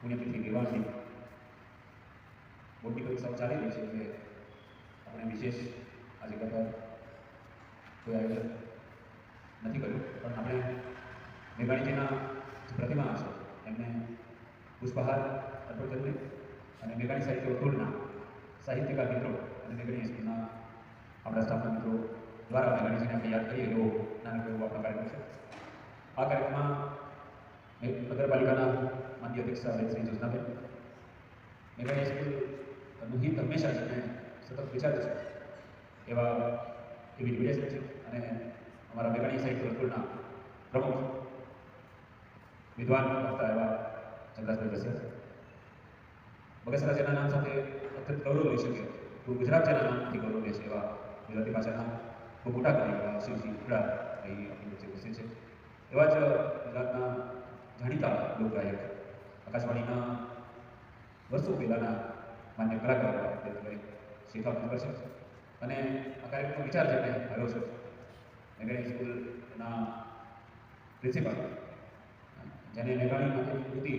પુણ્યતિથિ વિવાહની મોટી પરીક્ષાઓ ચાલી રહી છે એટલે આપણે વિશેષ આજે કરતા કોઈ આયોજન નથી કર્યું પણ આપણે મેઘાણીજીના જે પ્રતિમા છે એમને પુષ્પહાર અર્પણ કરીને અને મેઘાણી સાહિત્ય વર્તુળના સાહિત્યકાર મિત્રો અને મેઘાણી સ્કૂલના આપણા સ્ટાફના મિત્રો દ્વારા મેઘાણીજીને આપણે યાદ કરીએ એવો નાનકડો એવો આપણો કાર્યક્રમ છે આ કાર્યક્રમમાં મેં નગરપાલિકાના માન્ય અધ્યક્ષ બેન શ્રી જોશનાબેન મેઘાણી સ્કૂલનું હિત હંમેશા જ મેં સતત વિચાર્યું છે. એવા એવી નિવેદન છે અને અમારા મેઘાણી સાહિત્ય સ્કૂલના પ્રમુખ, વિદ્વાન વક્તા એવા ચંદ્રાસભાઈ કસિયા બગસરા જેના નામ સાથે અત્યંત ગૌરવ લઈ શકે. તો ગુજરાત જેના નામથી ગૌરવ લે છે એવા ગુજરાતી ભાષાના ખૂબ મોટા કવિ એવા શિવજી ઉડા એ આપણી છે. એવા જ ગુજરાતના લોકગાયક આકાશવાણીના વર્ષો પહેલાંના માન્ય કલાકાર એવા શિખા પર છે અને આ કાર્યક્રમનો વિચાર જેને આવ્યો છે, મેઘાણી સ્કૂલના પ્રિન્સિપાલ, જેને મેઘાણી માટેની કૃતિ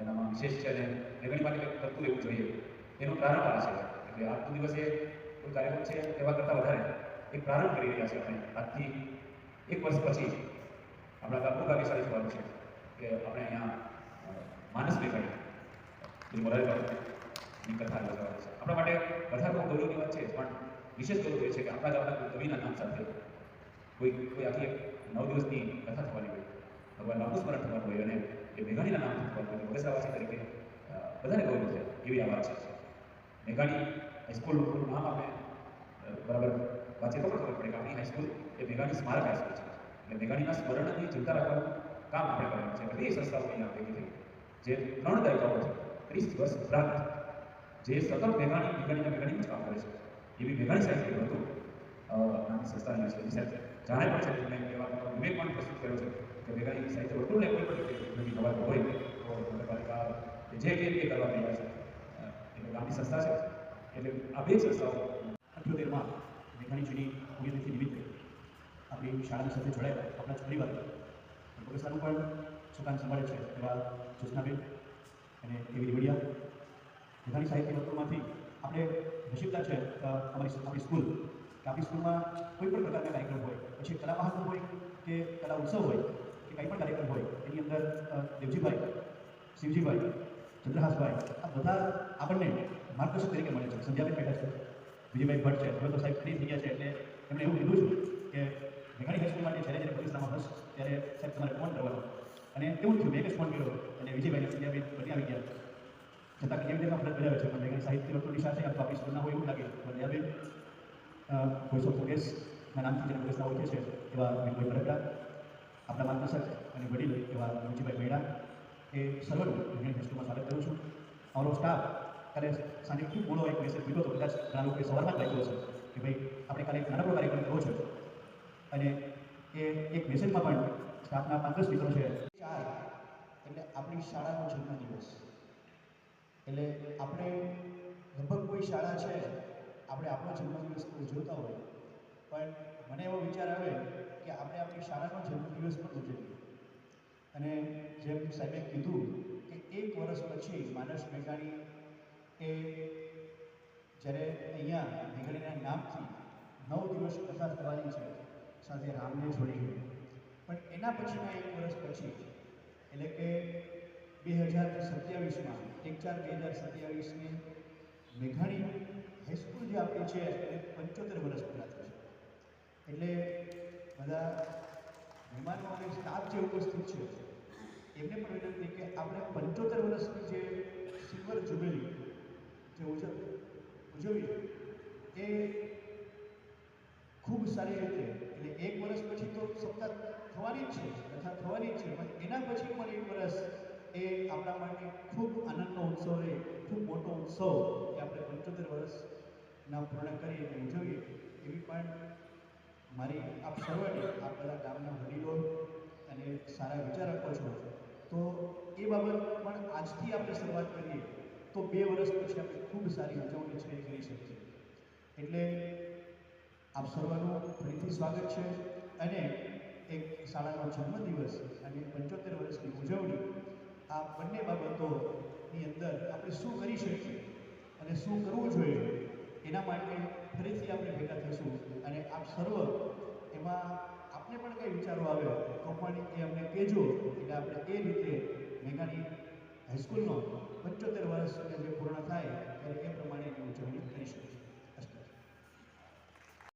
એનામાં વિશેષ છે અને મેઘાણી માટે કરતું રહેવું જોઈએ, એનો પ્રારંભ આ છે. એટલે આજનો દિવસે કોઈ કાર્યક્રમ છે એવા કરતાં વધારે એક પ્રારંભ કરી રહ્યા છે આપણે. આજથી એક વર્ષ પછી આપણા ગામનું સાથે થવાનું છે કે આપણે અહીંયા અ, માનસ મેઘાણી શ્રી મોરારી કથા યોજવાની છે. આપણા માટે બધા બહુ ગૌરવની વાત છે પણ વિશેષ ગૌરવ એ છે કે આપણા ગામના કોઈ કવિના નામ સાથે કોઈ કોઈ આખી નવ દિવસની કથા થવાની હોય. ભગવાન રામનું સ્મરણ થવાનું હોય અને એ મેઘાણીના નામ થવાનું હોય. બગસરાવાસી તરીકે બધાને ગૌરવ છે એવી આ વાત છે. મેઘાણી હાઈસ્કૂલનું નામ આપણે બરાબર વાંચે તો પણ ખબર પડે કે આપણી હાઈસ્કૂલ એ મેઘાણી સ્મારક હાઈસ્કૂલ છે. એટલે મેઘાણીના સ્મરણની ચિંતા રાખવાનું કામ આપણે કરવાનું છે. બધી સંસ્થાઓ અહીંયા ભેગી થઈ જે ત્રણ દાયકાઓથી ત્રીસ વર્ષ ઉપરાંત જે સતત મેઘાણી મેઘાણીના મેઘાણીનું જ કામ કરે છે. એવી મેઘાણી સાહિત્ય હતું. નાની સંસ્થાની છે સાહેબ જાણે પણ છે તમને કહેવાનો વિવેક પણ પ્રસ્તુત કર્યો છે કે મેઘાણી સાહિત્ય વર્તુળને કોઈ પણ રીતે નવી નવા હોય. તો નગરપાલિકા કે જે કે રીતે કરવા તૈયાર છે. અ, એટલે ગામની સંસ્થા છે. એટલે આ બે સંસ્થાઓ અઠ્યોતેરમાં મેઘાણીજીની પુણ્યતિથિ નિમિત્તે આપણી શાળાની સાથે જોડાયેલા આપણા જ પરિવાર પ્રોફેસરનું પણ સુકાન સંભાળે છે એવા જ્યોત્સનાબેન અને એવી વડિયા બધાની સાહિત્ય વર્તુળમાંથી આપણે નસીબદાર છે અમારી આપણી સ્કૂલ, કે આપણી સ્કૂલમાં કોઈ પણ પ્રકારના કાર્યક્રમ હોય, પછી કલા મહાકુંભ હોય, કે કલા ઉત્સવ હોય, કે કંઈ પણ કાર્યક્રમ હોય, એની અંદર દેવજીભાઈ, શિવજીભાઈ, ચંદ્રહાસભાઈ, આ બધા આપણને માર્ગદર્શક તરીકે મળે છે. સંધ્યાબેન બેઠા છે. વિજયભાઈ ભટ્ટ છે. હવે તો સાહેબ ફ્રી થઈ ગયા છે એટલે એમણે એવું કીધું છે કે મેઘાણી હાઈસ્કૂલ માટે જ્યારે જ્યારે પરીક્ષામાં હશ ત્યારે સાહેબ તમારે ફોન કરવાનો. અને એવું થયું? મેં ફોન કર્યો અને વિજયભાઈ સંધ્યાબેન બની આવી ગયા. છતાં કેમ તેમાં ફરજ બજાવે છે? મેઘાણી સાહિત્ય વર્તુળની સાથે અથવા આપણી સ્કૂલના હોય એવું લાગે. બંને વોઇસ ઓફ ના નામથી જેને પ્રોગ્રેસના ઓળખે છે, એવા વિનભાઈ બરકડા આપણા માર્ગદર્શક અને વડીલ એવા વિજયભાઈ મેળા એ સર્વનું મેઘાણી હાઈસ્કૂલમાં સ્વાગત કરું છું. અમારો સ્ટાફ કાલે સાંજે ખૂબ મોડો એક મેસેજ મૂક્યો હતો, કદાચ ઘણા લોકોએ સવારમાં જ લખ્યો છે કે ભાઈ, આપણે કાલે એક નાનકડો કાર્યક્રમ કરવો છે. અને એ એક મેસેજમાં પણ સ્ટાફના પાંચ દસ મિત્રો છે. ચાર, એટલે આપણી શાળાનો જન્મદિવસ એટલે આપણે લગભગ કોઈ શાળા છે, આપણે આપણો જન્મદિવસ ઉજવતા હોય, પણ મને એવો વિચાર આવે કે આપણે આપણી શાળાનો જન્મદિવસ પણ ઉજવીએ. અને જેમ સાહેબે કીધું કે એક વર્ષ પછી માનસ મેઘાણી એ જ્યારે અહીંયા મેઘાણીના નામથી નવ દિવસ પસાર થવાની છે સાથે રામને જોડીને પણ એના પછીના એક વર્ષ પછી, એટલે કે બે હજાર સત્યાવીસમાં, એક ચાર બે હજાર સત્યાવીસની મેઘાણી હાઈસ્કૂલ જે આપણી છે, એ પંચોતેર વર્ષ પૂરા થશે એટલે બધા મહેમાનો અને સ્ટાફ જે ઉપસ્થિત છે, એમને પણ વિનંતી કે આપણે પંચોતેર વર્ષની જે સિલ્વર જુબેલી જે ઉજવ, ઉજવીએ, એ ખૂબ સારી રીતે એટલે એક વર્ષ પછી તો સપ્તાહ થવાની જ છે કથા થવાની જ છે, પણ એના પછી પણ એક વર્ષ એ આપણા માટે ખૂબ આનંદનો ઉત્સવ રહે, ખૂબ મોટો ઉત્સવ એ આપણે પંચોતેર વર્ષના પૂર્ણ કરી અને ઉજવીએ, એવી પણ મારી આપ સર્વની આ બધા ગામના વડીલો અને સારા વિચાર આપો છો, તો એ બાબત પણ આજથી આપણે શરૂઆત કરીએ, તો બે વર્ષ પછી આપણે ખૂબ સારી ઉજવણી છે એ કરી શકીએ. એટલે આપ સર્વનું ફરીથી સ્વાગત છે. અને એક શાળાનો જન્મદિવસ અને પંચોતેર વર્ષની ઉજવણી આ બંને બાબતોની અંદર આપણે શું કરી શકીએ અને શું કરવું જોઈએ એના માટે ફરીથી આપણે ભેગા થઈશું. અને આપ સર્વ એમાં આપને પણ કંઈ વિચારો આવે તો પણ એ અમને કહેજો એટલે આપણે એ રીતે મેઘાણી હાઈસ્કૂલનો પંચોતેર વર્ષ જે પૂર્ણ થાય ત્યારે એ પ્રમાણેની ઉજવણી કરી શકીશું